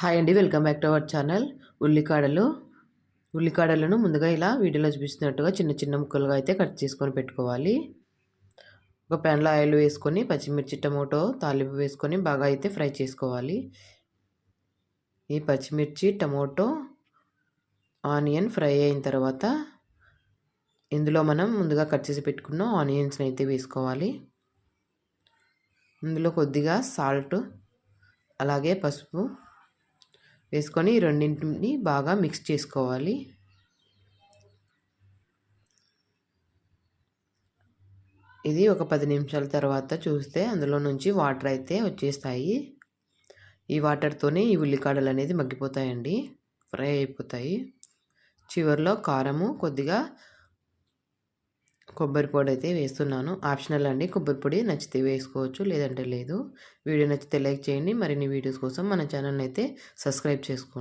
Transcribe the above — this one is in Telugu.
హాయ్ అండి welcome back to our channel ఉల్లికాడలు. ఉల్లికాడలను ముందుగా ఇలా వీడియోలో చూపిస్తున్నట్టుగా చిన్న చిన్న ముక్కలుగా అయితే కట్ చేసుకొని పెట్టుకోవాలి. ఒక ప్యాన్లో ఆయిల్ వేసుకొని పచ్చిమిర్చి టమోటో తాలింపు వేసుకొని బాగా అయితే ఫ్రై చేసుకోవాలి. ఈ పచ్చిమిర్చి టమోటో ఆనియన్ ఫ్రై అయిన తర్వాత ఇందులో మనం ముందుగా కట్ చేసి పెట్టుకున్న ఆనియన్స్ని అయితే వేసుకోవాలి. ఇందులో కొద్దిగా సాల్ట్ అలాగే పసుపు వేసుకొని రెండింటిని బాగా మిక్స్ చేసుకోవాలి. ఇది ఒక పది నిమిషాల తర్వాత చూస్తే అందులో నుంచి వాటర్ అయితే వచ్చేస్తాయి. ఈ వాటర్తోనే ఈ ఉల్లికాడలు అనేది మగ్గిపోతాయండి ఫ్రై అయిపోతాయి. చివరిలో కారము కొద్దిగా కొబ్బరి పొడి అయితే వేస్తున్నాను. ఆప్షనల్ అండి. కొబ్బరి పొడి నచ్చితే వేసుకోవచ్చు లేదంటే లేదు. వీడియో నచ్చితే లైక్ చేయండి. మరిన్ని వీడియోస్ కోసం మన ఛానల్ అయితే సబ్స్క్రైబ్ చేసుకోండి.